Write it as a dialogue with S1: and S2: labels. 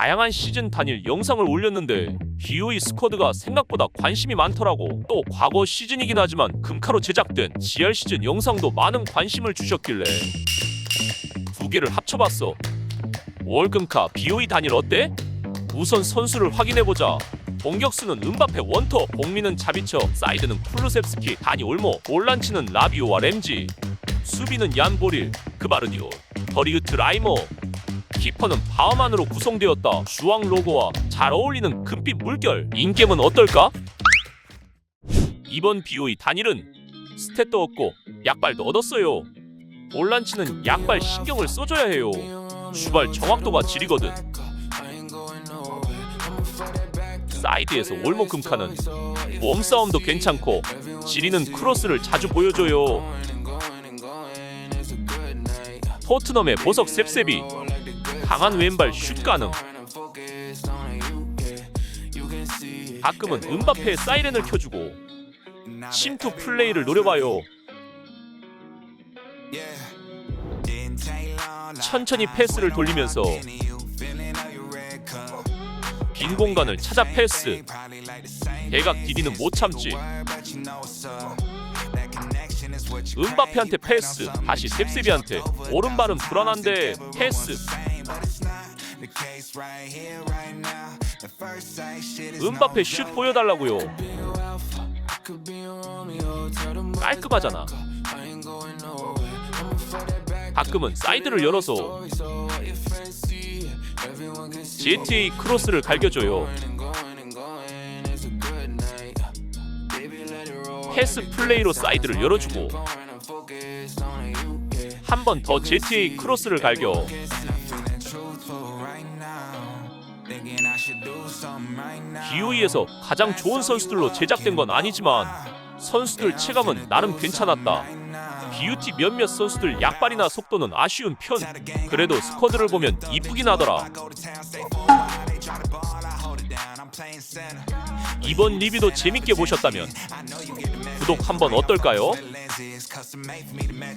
S1: 다양한 시즌 단일 영상을 올렸는데 BOE 스쿼드가 생각보다 관심이 많더라고. 또 과거 시즌이긴 하지만 금카로 제작된 GR 시즌 영상도 많은 관심을 주셨길래 두 개를 합쳐봤어. 월금카 BOE 단일 어때? 우선 선수를 확인해보자. 공격수는 은바페 원터, 복미는 자비처, 사이드는 쿨루셉스키, 다니 올모, 올란치는 라비오와 램지, 수비는 얀보릴, 그바르디오, 버리우트 라이모, 키퍼는 바흐만으로 구성되었다. 주황 로고와 잘 어울리는 금빛 물결. 인겜은 어떨까? 이번 BOE 단일은 스탯도 얻고 약발도 얻었어요. 올란치는 약발 신경을 써줘야 해요. 주발 정확도가 지리거든. 사이드에서 올모금카는 몸싸움도 괜찮고 지리는 크로스를 자주 보여줘요. 토트넘의 보석 셉셉이 강한 왼발 슛 가능. 가끔은 은바페의 사이렌을 켜주고 침투 플레이를 노려봐요. 천천히 패스를 돌리면서 빈 공간을 찾아 패스. 대각 디디는 못 참지. 은바페한테 패스. 다시 셉셉이한테. 오른발은 불안한데 패스. 은바페 슛 보여달라고요. 깔끔하잖아. 가끔은 사이드를 열어서 GTA 크로스를 갈겨줘요. 패스 플레이로 사이드를 열어주고 한 번 더 GTA 크로스를 갈겨 BOE에서 가장 좋은 선수들로 제작된 건 아니지만 선수들 체감은 나름 괜찮았다. 비유티 몇몇 선수들 약발이나 속도는 아쉬운 편. 그래도 스쿼드를 보면 이쁘긴 하더라. 이번 리뷰도 재밌게 보셨다면 구독 한번 어떨까요?